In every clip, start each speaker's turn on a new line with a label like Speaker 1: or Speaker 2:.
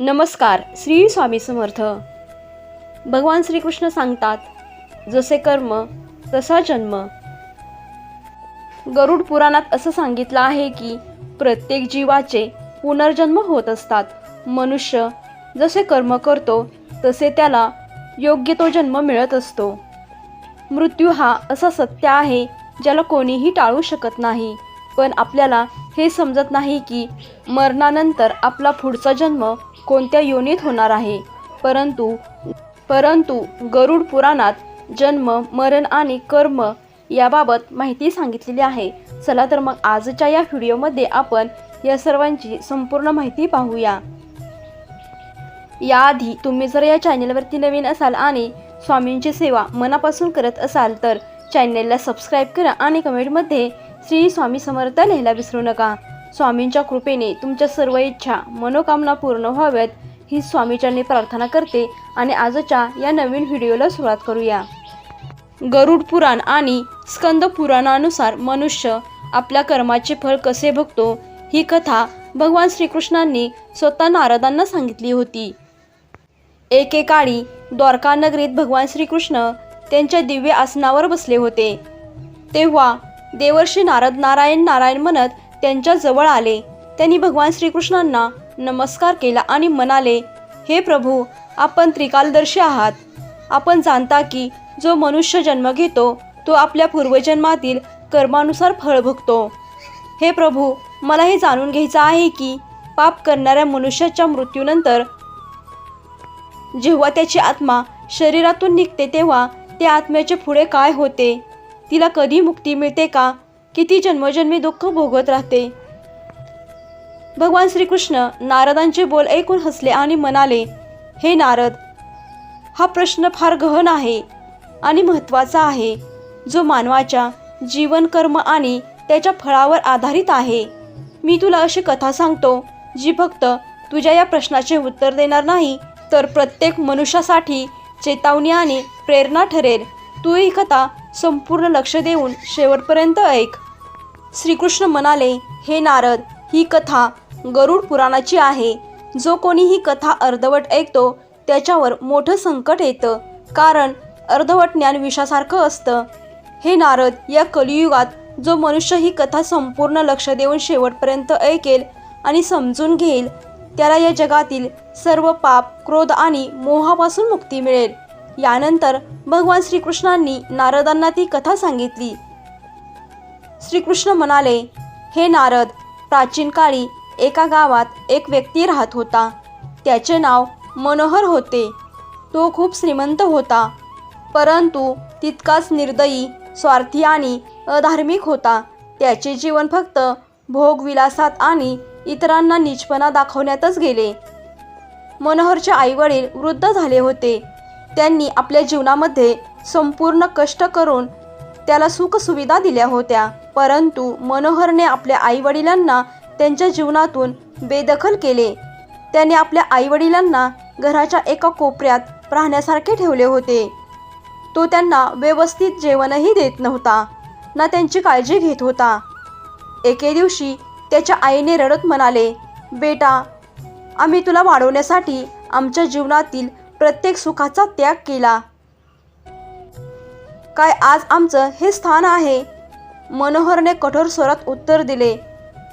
Speaker 1: नमस्कार श्री स्वामी समर्थ. भगवान श्रीकृष्ण सांगतात जसे कर्म तसा जन्म. गरुड पुराणात असं सांगितलं आहे की प्रत्येक जीवाचे पुनर्जन्म होत असतात. मनुष्य जसे कर्म करतो तसे त्याला योग्य तो जन्म मिळत असतो. मृत्यू हा असा सत्य आहे ज्याला कोणीही टाळू शकत नाही. पण आपल्याला हे समजत नाही की मरणानंतर आपला पुढचा जन्म कोणत्या योनीत होणार आहे? परंतु परंतु गरुड पुराणात जन्म मरण आणि कर्म याबाबत माहिती सांगितलेली आहे. चला तर मग आजच्या या व्हिडिओमध्ये आपण या सर्वांची संपूर्ण माहिती पाहूया. याआधी तुम्ही जर या चॅनेलवरती नवीन असाल आणि स्वामींची सेवा मनापासून करत असाल तर चॅनेलला सबस्क्राईब करा आणि कमेंटमध्ये श्री स्वामी समर्थ लिहायला विसरू नका. स्वामींच्या कृपेने तुमच्या सर्व इच्छा मनोकामना पूर्ण व्हाव्यात ही स्वामीच्यांनी प्रार्थना करते आणि आजच्या या नवीन व्हिडिओला सुरुवात करूया. गरुड पुराण आणि स्कंद पुराणानुसार मनुष्य आपल्या कर्माचे फळ कसे भोगतो ही कथा भगवान श्रीकृष्णांनी स्वतः नारदांना सांगितली होती. एकेकाळी द्वारका नगरीत भगवान श्रीकृष्ण त्यांच्या दिव्य आसनावर बसले होते. तेव्हा देवर्षी नारद नारायण नारायण म्हणत त्यांच्याजवळ आले. त्यांनी भगवान श्रीकृष्णांना नमस्कार केला आणि म्हणाले हे प्रभू आपण त्रिकालदर्शी आहात. आपण जाणता की जो मनुष्य जन्म घेतो तो आपल्या पूर्वजन्मातील कर्मानुसार फळ भोगतो. हे प्रभू मला हे जाणून घ्यायचं आहे की पाप करणाऱ्या मनुष्याच्या मृत्यूनंतर जेव्हा त्याची आत्मा शरीरातून निघते तेव्हा त्या आत्म्याचे पुढे काय होते? तिला कधी मुक्ती मिळते का? किती जन्मजन्मी दुःख भोगत राहते. भगवान श्रीकृष्ण नारदांचे बोल ऐकून हसले आणि म्हणाले हे नारद हा प्रश्न फार गहन आहे आणि महत्त्वाचा आहे जो मानवाच्या जीवन कर्म आणि त्याच्या फळावर आधारित आहे. मी तुला अशी कथा सांगतो जी फक्त तुझ्या या प्रश्नाचे उत्तर देणार नाही तर प्रत्येक मनुष्यासाठी चेतावणी आणि प्रेरणा ठरेल. तू ही कथा संपूर्ण लक्ष देऊन शेवटपर्यंत ऐक. श्रीकृष्ण म्हणाले हे नारद ही कथा गरुड पुराणाची आहे. जो कोणी ही कथा अर्धवट ऐकतो त्याच्यावर मोठं संकट येतं. कारण अर्धवट ज्ञान विषासारखं असतं. हे नारद या कलियुगात जो मनुष्य ही कथा संपूर्ण लक्ष देऊन शेवटपर्यंत ऐकेल आणि समजून घेईल त्याला या जगातील सर्व पाप क्रोध आणि मोहापासून मुक्ती मिळेल. यानंतर भगवान श्रीकृष्णांनी नारदांना ती कथा सांगितली. श्रीकृष्ण म्हणाले हे नारद प्राचीन काळी एका गावात एक व्यक्ती राहत होता. त्याचे नाव मनोहर होते. तो खूप श्रीमंत होता. परंतु तितकाच निर्दयी स्वार्थी आणि अधार्मिक होता. त्याचे जीवन फक्त भोगविलासात आणि इतरांना निचपणा दाखवण्यातच गेले. मनोहरचे आईवडील वृद्ध झाले होते. त्यांनी आपल्या जीवनामध्ये संपूर्ण कष्ट करून त्याला सुखसुविधा दिल्या होत्या. परंतु मनोहरने आपल्या आईवडिलांना त्यांच्या जीवनातून बेदखल केले. त्याने आपल्या आईवडिलांना घराच्या एका कोपऱ्यात राहण्यासारखे ठेवले होते. तो त्यांना व्यवस्थित जेवणही देत नव्हता ना त्यांची काळजी घेत होता. एके दिवशी त्याच्या आईने रडत म्हणाले बेटा आम्ही तुला वाढवण्यासाठी आमच्या जीवनातील प्रत्येक सुखाचा त्याग केला. काय आज आमचं हे स्थान आहे मनोहरने कठोर स्वरात उत्तर दिले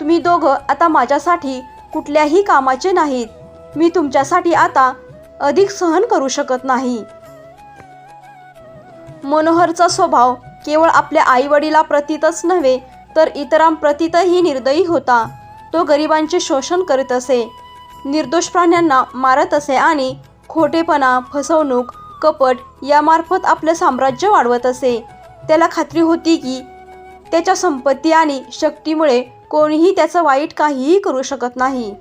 Speaker 1: तुम्ही दोघं आता माझ्यासाठी कुठल्याही कामाचे नाहीत. मी तुमच्यासाठी आता अधिक सहन करू शकत नाही. मनोहरचा स्वभाव केवळ आपल्या आईवडिलाप्रतीतच नव्हे तर इतरांप्रतीतही निर्दयी होता. तो गरिबांचे शोषण करीत असे निर्दोष प्राण्यांना मारत असे आणि खोटेपणा फसवणूक कपट यामार्फत आपले साम्राज्य वाढवत असे. त्याला खात्री होती की त्याच्या संपत्ती आणि शक्तीमुळे कोणीही त्याचं वाईट काहीही करू शकत नाही.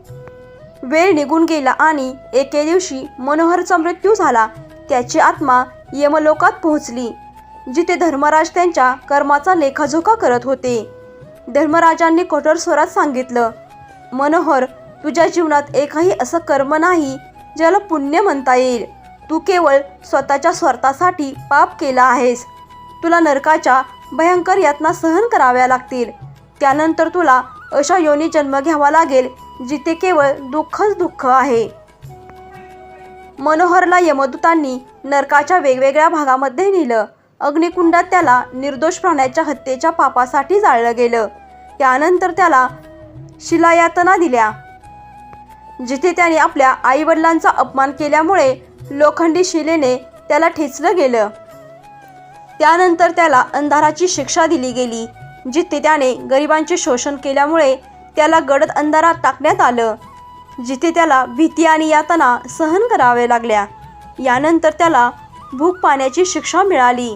Speaker 1: वेळ निघून गेला आणि एके दिवशी मनोहरचा मृत्यू झाला. त्याची आत्मा यमलोकात पोहोचली जिथे धर्मराज त्यांच्या कर्माचा लेखाजोखा करत होते. धर्मराजांनी कठोर स्वरात सांगितलं मनोहर तुझ्या जीवनात एकही असं कर्म नाही ज्याला पुण्य म्हणता येईल. तू केवळ स्वतःच्या स्वार्थासाठी पाप केला आहेस. तुला नरकाच्या भयंकर यातना सहन कराव्या लागतील. त्यानंतर तुला अशा योनी जन्म घ्यावा लागेल जिथे केवळ दुःखच दुःख आहे. मनोहरला यमदूतांनी नरकाच्या वेगवेगळ्या भागामध्ये नेलं. अग्निकुंडात त्याला निर्दोष प्राण्याच्या हत्येच्या पापासाठी जाळलं गेलं. त्यानंतर त्याला शिलायातना दिल्या. जिथे त्याने आपल्या आईवडिलांचा अपमान केल्यामुळे लोखंडी शिलेने त्याला ठेचलं गेलं. त्यानंतर त्याला अंधाराची शिक्षा दिली गेली जिथे त्याने गरिबांचे शोषण केल्यामुळे त्याला गडद अंधारात टाकण्यात आलं जिथे त्याला भीती आणि यातना सहन कराव्या लागल्या. यानंतर त्याला भूक पाण्याची शिक्षा मिळाली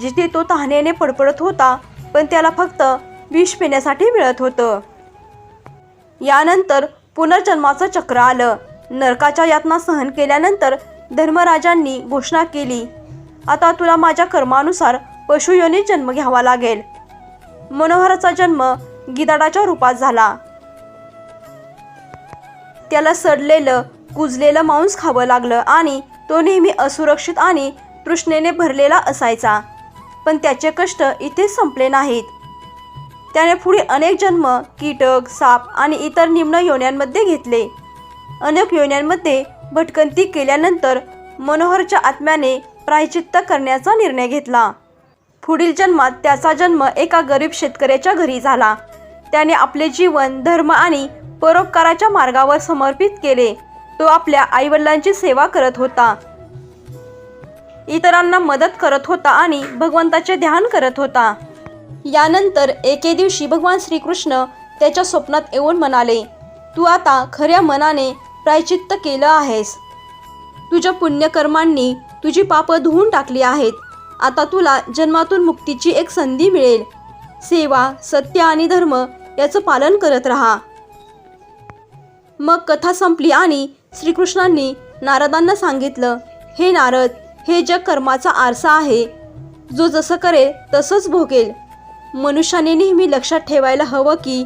Speaker 1: जिथे तो तहानेने पडपडत होता पण त्याला फक्त विष पिण्यासाठी मिळत होतं. यानंतर पुनर्जन्माचं चक्र आलं. नरकाच्या यातना सहन केल्यानंतर धर्मराजांनी घोषणा केली आता तुला माझ्या कर्मानुसार पशुयोनीत जन्म घ्यावा लागेल. मनोहराचा जन्म गिदाडाच्या रूपात झाला. त्याला सडलेलं कुजलेलं मांस खावं लागलं आणि तो नेहमी असुरक्षित आणि तृष्णेने भरलेला असायचा. पण त्याचे कष्ट इथेच संपले नाहीत. त्याने पुढे अनेक जन्म कीटक साप आणि इतर निम्न योन्यांमध्ये घेतले. अनेक योन्यांमध्ये भटकंती केल्यानंतर मनोहरच्या आत्म्याने प्रायचित्त करण्याचा निर्णय घेतला. पुढील जन्मात त्याचा जन्म एका गरीब शेतकऱ्याच्या घरी झाला. त्याने आपले जीवन धर्म आणि परोपकाराच्या मार्गावर समर्पित केले. तो आपल्या आईवडिलांची सेवा करत होता. इतरांना मदत करत होता आणि भगवंताचे ध्यान करत होता. यानंतर एके दिवशी भगवान श्रीकृष्ण त्याच्या स्वप्नात येऊन म्हणाले तू आता खऱ्या मनाने प्रायचित्त केलं आहेस. तुझ्या पुण्यकर्मांनी तुझी पापं धुवून टाकली आहेत. आता तुला जन्मातून मुक्तीची एक संधी मिळेल. सेवा सत्य आणि धर्म याचं पालन करत राहा. मग कथा संपली आणि श्रीकृष्णांनी नारदांना सांगितलं हे नारद हे जग कर्माचा आरसा आहे. जो जसं करेल तसंच भोगेल. मनुष्याने नेहमी लक्षात ठेवायला हवं की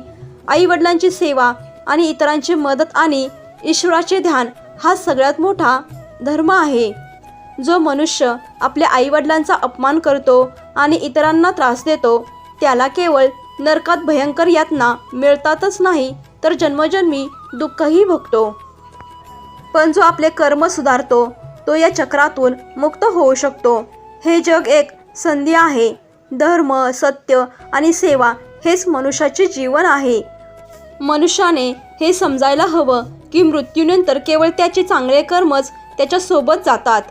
Speaker 1: आईवडिलांची सेवा आणि इतरांची मदत आणि ईश्वराचे ध्यान हा सगळ्यात मोठा धर्म आहे. जो मनुष्य आपल्या आईवडिलांचा अपमान करतो आणि इतरांना त्रास देतो त्याला केवळ नरकात भयंकर यातना मिळतातच नाही तर जन्मजन्मी दुःखही भोगतो. पण जो आपले कर्म सुधारतो तो या चक्रातून मुक्त होऊ शकतो. हे जग एक संधी आहे. धर्म सत्य आणि सेवा हेच मनुष्याचे जीवन आहे. मनुष्याने हे समजायला हवं की मृत्यूनंतर केवळ त्याचे चांगले कर्मच त्याच्यासोबत जातात.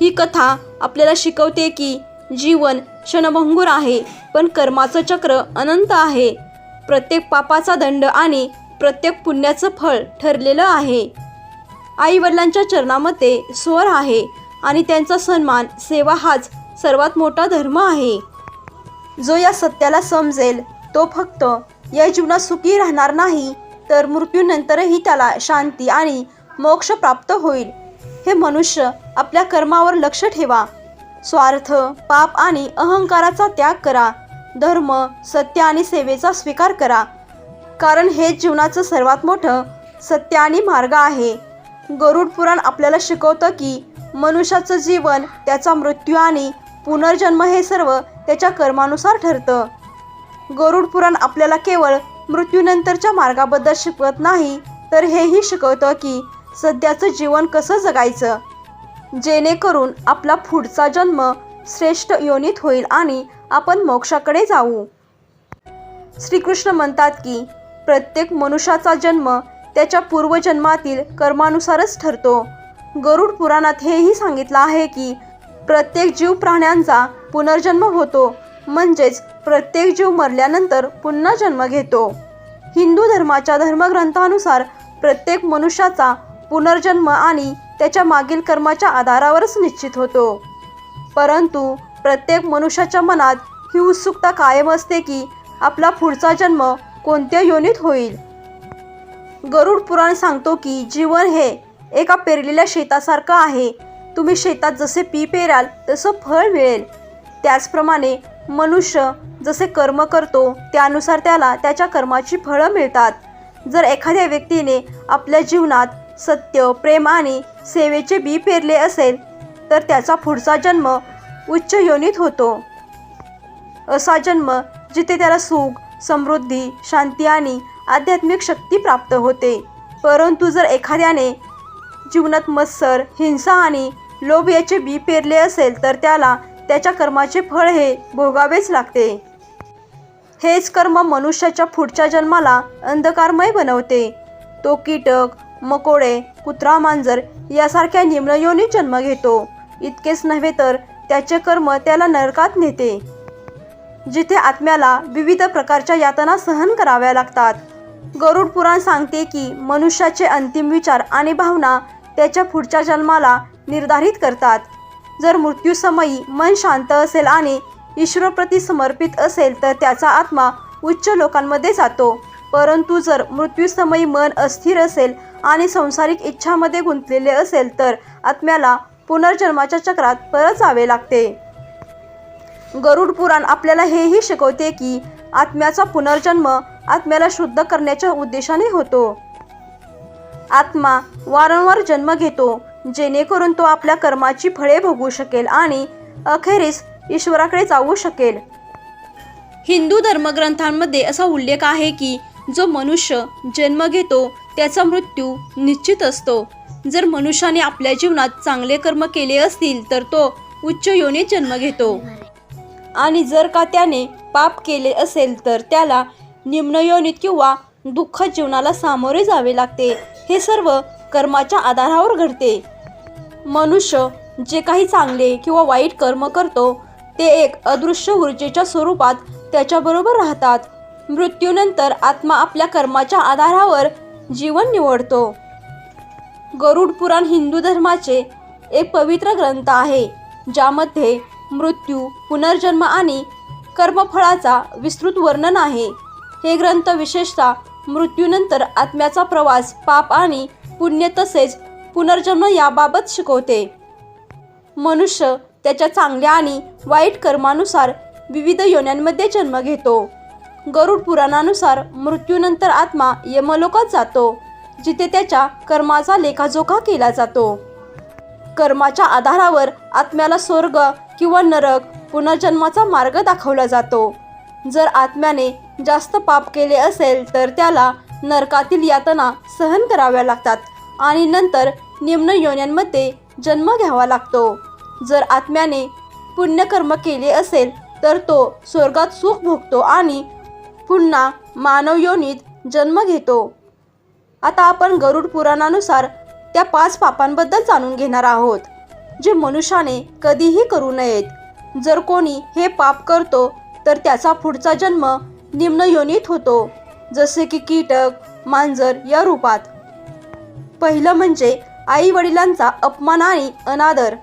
Speaker 1: ही कथा आपल्याला शिकवते की जीवन क्षणभंगूर आहे पण कर्माचं चक्र अनंत आहे. प्रत्येक पापाचा दंड आणि प्रत्येक पुण्याचं फळ ठरलेलं आहे. आई वडिलांच्या चरणामध्ये स्वर आहे आणि त्यांचा सन्मान सेवा हाच सर्वात मोठा धर्म आहे. जो या सत्याला समजेल तो फक्त या जीवनात सुखी राहणार नाही तर मृत्यूनंतरही त्याला शांती आणि मोक्ष प्राप्त होईल. हे मनुष्य आपल्या कर्मावर लक्ष ठेवा. स्वार्थ पाप आणि अहंकाराचा त्याग करा. धर्म सत्य आणि सेवेचा स्वीकार करा. कारण हे जीवनाचं सर्वात मोठं सत्य आणि मार्ग आहे. गरुड पुराण आपल्याला शिकवतं की मनुष्याचं जीवन त्याचा मृत्यू आणि पुनर्जन्म हे सर्व त्याच्या कर्मानुसार ठरतं. गरुड पुराण आपल्याला केवळ मृत्यूनंतरच्या मार्गाबद्दल शिकवत नाही तर हेही शिकवतं की सध्याचं जीवन कसं जगायचं? जेणेकरून आपला पुढचा जन्म श्रेष्ठ योनीत होईल आणि आपण मोक्षाकडे जाऊ. श्रीकृष्ण म्हणतात की प्रत्येक मनुष्याचा जन्म त्याच्या पूर्वजन्मातील कर्मानुसारच ठरतो. गरुड पुराणात हेही सांगितलं आहे की प्रत्येक जीव प्राण्यांचा पुनर्जन्म होतो म्हणजेच प्रत्येक जीव मरल्यानंतर पुन्हा जन्म घेतो. हिंदू धर्माच्या धर्मग्रंथानुसार प्रत्येक मनुष्याचा पुनर्जन्म आणि त्याच्या मागील कर्माच्या आधारावरच निश्चित होतो. परंतु प्रत्येक मनुष्याच्या मनात ही उत्सुकता कायम असते की आपला पुढचा जन्म कोणत्या योनीत होईल? गरुड पुराण सांगतो की जीवन हे एका पेरलेल्या शेतासारखं आहे. तुम्ही शेतात जसे पी पेराल तसं फळ मिळेल. त्याचप्रमाणे मनुष्य जसे कर्म करतो त्यानुसार त्याला त्याच्या कर्माची फळं मिळतात. जर एखाद्या व्यक्तीने आपल्या जीवनात सत्य प्रेम आणि सेवेचे बी पेरले असेल तर त्याचा पुढचा जन्म उच्च योनीत होतो. असा जन्म जिथे त्याला सुख समृद्धी शांती आणि आध्यात्मिक शक्ती प्राप्त होते. परंतु जर एखाद्याने जीवनात मत्सर हिंसा आणि लोभ याचे बी पेरले असेल तर त्याला त्याच्या कर्माचे फळ हे भोगावेच लागते. हेच कर्म मनुष्याच्या पुढच्या जन्माला अंधकारमय बनवते. तो कीटक मकोडे कुत्रा मांजर यासारख्या निम्नयोनी जन्म घेतो. इतकेच नव्हे तर त्याचे कर्म त्याला नरकात नेते. जिथे आत्म्याला विविध प्रकारच्या यातना सहन कराव्या लागतात. गरुड पुराण सांगते की मनुष्याचे अंतिम विचार आणि भावना त्याच्या पुढच्या जन्माला निर्धारित करतात. जर मृत्यूसमयी मन शांत असेल आणि ईश्वरप्रती समर्पित असेल तर त्याचा आत्मा उच्च लोकांमध्ये जातो. परंतु जर मृत्यूसमयी मन अस्थिर असेल आणि संसारिक इच्छामध्ये गुंतलेले असेल तर आत्म्याला पुनर्जन्माच्या चक्रात परत जावे लागते. गरुड पुराण आपल्याला हेही शिकवते की आत्म्याचा पुनर्जन्म आत्म्याला शुद्ध करण्याच्या उद्देशाने होतो. आत्मा वारंवार जन्म घेतो जेणेकरून तो आपल्या कर्माची फळे भोगू शकेल आणि अखेरीस ईश्वराकडे जाऊ शकेल. हिंदू धर्मग्रंथांमध्ये असा उल्लेख आहे की जो मनुष्य जन्म घेतो त्याचा मृत्यू निश्चित असतो. जर मनुष्याने आपल्या जीवनात चांगले कर्म केले असतील तर तो उच्च योनीत जन्म घेतो. आणि जर का त्याने पाप केले असेल तर त्याला निम्नयोनीत किंवा दुःख जीवनाला सामोरे जावे लागते. हे सर्व कर्माच्या आधारावर घडते. मनुष्य जे काही चांगले किंवा वाईट कर्म करतो ते एक अदृश्य ऊर्जेच्या स्वरूपात त्याच्याबरोबर राहतात. मृत्यूनंतर आत्मा आपल्या कर्माच्या आधारावर जीवन निवडतो. गरुड पुराण हिंदू धर्माचे एक पवित्र ग्रंथ आहे ज्यामध्ये मृत्यू पुनर्जन्म आणि कर्मफळाचा विस्तृत वर्णन आहे. हे ग्रंथ विशेषतः मृत्यूनंतर आत्म्याचा प्रवास पाप आणि पुण्य तसेच पुनर्जन्म याबाबत शिकवते. मनुष्य त्याच्या चांगल्या आणि वाईट कर्मानुसार विविध योन्यांमध्ये जन्म घेतो. गरुड पुराणानुसार मृत्यूनंतर आत्मा यमलोकात जातो जिथे त्याच्या कर्माचा लेखाजोखा केला जातो. कर्माच्या आधारावर आत्म्याला स्वर्ग किंवा नरक पुनर्जन्माचा मार्ग दाखवला जातो. जर आत्म्याने जास्त पाप केले असेल तर त्याला नरकातील यातना सहन कराव्या लागतात आणि नंतर निम्न योन्यांमध्ये जन्म घ्यावा लागतो. जर आत्म्याने पुण्यकर्म केले असेल तर तो स्वर्गात सुख भोगतो आणि पुन्हा मानव योनीत जन्म घेतो. आता आपण गरुड पुराणानुसार त्या पाच पापांबद्दल जाणून घेणार आहोत जे मनुष्याने कधीही करू नयेत. जर कोणी हे पाप करतो तर त्याचा पुढचा जन्म निम्न योनीत होतो जसे की कीटक मांजर या रूपात. पहिलं म्हणजे आई वडिलांचा अपमान आणि अनादर.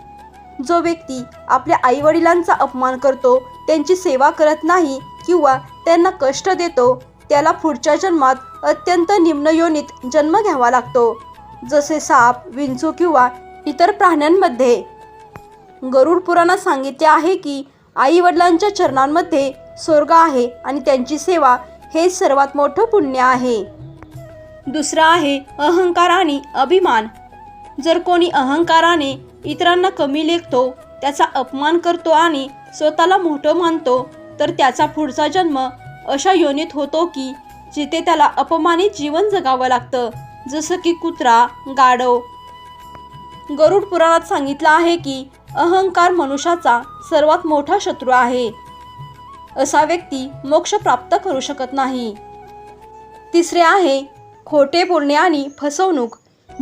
Speaker 1: जो व्यक्ती आपल्या आई वडिलांचा अपमान करतो त्यांची सेवा करत नाही किंवा त्यांना कष्ट देतो त्याला पुढच्या जन्मात अत्यंत निम्न योनीत जन्म घ्यावा लागतो. जसे साप विंचू किंवा इतर प्राण्यांमध्ये. गरुड पुराणात सांगितले आहे की आई वडिलांच्या चरणांमध्ये स्वर्ग आहे आणि त्यांची सेवा हे सर्वात मोठं पुण्य आहे. दुसरं आहे अहंकार आणि अभिमान. जर कोणी अहंकाराने इतरांना कमी लेखतो त्याचा अपमान करतो आणि स्वतःला मोठं मानतो तर त्याचा पुढचा जन्म अशा योनीत होतो की जिथे त्याला अपमानित जीवन जगावं लागतं. जसं की कुत्रा गाढव. गरुड पुराणात सांगितलं आहे की अहंकार मनुष्याचा सर्वात मोठा शत्रू आहे. असा व्यक्ती मोक्ष प्राप्त करू शकत नाही. तिसरे आहे खोटे बोलणे आणि फसवणूक.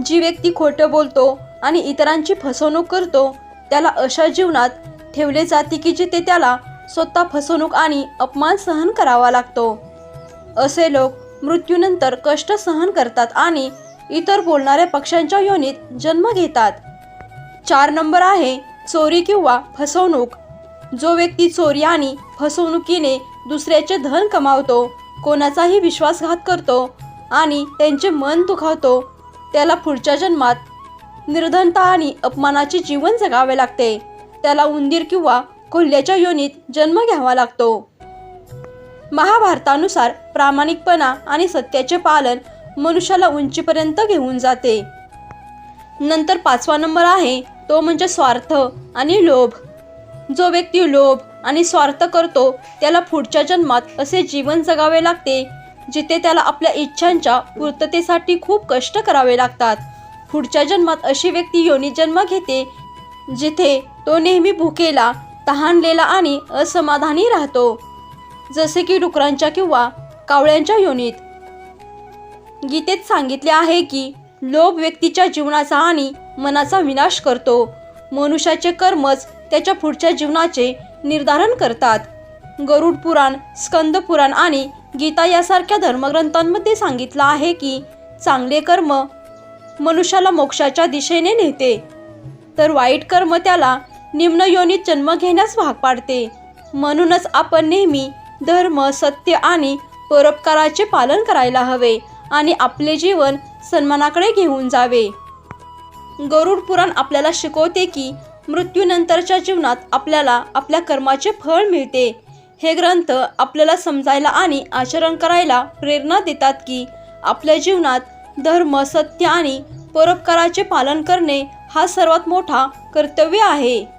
Speaker 1: जी व्यक्ती खोटं बोलतो आणि इतरांची फसवणूक करतो त्याला अशा जीवनात ठेवले जाते की जिथे त्याला स्वतः फसवणूक आणि अपमान सहन करावा लागतो. असे लोक मृत्यूनंतर कष्ट सहन करतात आणि इतर बोलणाऱ्या पक्ष्यांच्या योनीत जन्म घेतात. चार नंबर आहे चोरी किंवा फसवणूक. जो व्यक्ती चोरी आणि फसवणुकीने दुसऱ्याचे धन कमावतो कोणाचाही विश्वासघात करतो आणि त्यांचे मन दुखावतो त्याला पुढच्या जन्मात निर्धनता आणि अपमानाचे जीवन जगावे लागते. त्याला उंदीर किंवा कोल्ह्याच्या योनीत जन्म घ्यावा लागतो. महाभारतानुसार प्रामाणिकपणा आणि सत्याचे पालन मनुष्याला उंचीपर्यंत घेऊन जाते. नंतर पाचवा नंबर आहे तो म्हणजे स्वार्थ आणि लोभ. जो व्यक्ती लोभ आणि स्वार्थ करतो त्याला पुढच्या जन्मात असे जीवन जगावे लागते जिथे त्याला आपल्या इच्छांच्या पूर्ततेसाठी खूप कष्ट करावे लागतात. पुढच्या जन्मात अशी व्यक्ती योनी जन्म घेते जिथे तो नेहमी भुकेला तहानलेला आणि असमाधानी राहतो. जसे की डुकरांच्या किंवा कावळ्यांच्या योनीत. गीतेत सांगितले आहे की लोभ व्यक्तीच्या जीवनाचा आणि मनाचा विनाश करतो. मनुष्याचे कर्मच त्याच्या पुढच्या जीवनाचे निर्धारण करतात. गरुड पुराण स्कंद पुराण आणि गीता यासारख्या धर्मग्रंथांमध्ये सांगितलं आहे की चांगले कर्म मनुष्याला मोक्षाच्या दिशेने नेते. तर वाईट कर्म त्याला निम्न योनीत जन्म घेण्यास भाग पाडते. म्हणूनच आपण नेहमी धर्म सत्य आणि परोपकाराचे पालन करायला हवे आणि आपले जीवन सन्मानाकडे घेऊन जावे. गरुड पुराण आपल्याला शिकवते की मृत्यूनंतरच्या जीवनात आपल्याला आपल्या कर्माचे फळ मिळते. हे ग्रंथ आपल्याला समजायला आणि आचरण करायला प्रेरणा देतात की आपल्या जीवनात धर्म सत्य आणि परोपकाराचे पालन करणे हा सर्वात मोठा कर्तव्य आहे.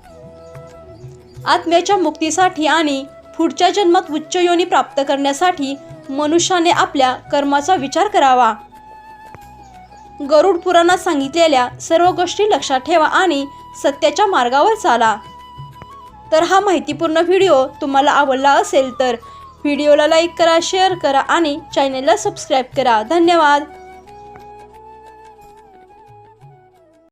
Speaker 1: आत्म्याच्या मुक्तीसाठी आणि पुढच्या जन्मात उच्च योनी प्राप्त करण्यासाठी मनुष्याने आपल्या कर्माचा विचार करावा. गरुड पुराणात सांगितलेल्या सर्व गोष्टी लक्षात ठेवा आणि सत्याच्या मार्गावर चाला. तर हा माहितीपूर्ण व्हिडिओ तुम्हाला आवडला असेल तर व्हिडिओला लाईक करा शेअर करा आणि चॅनेलला सबस्क्राईब करा. धन्यवाद.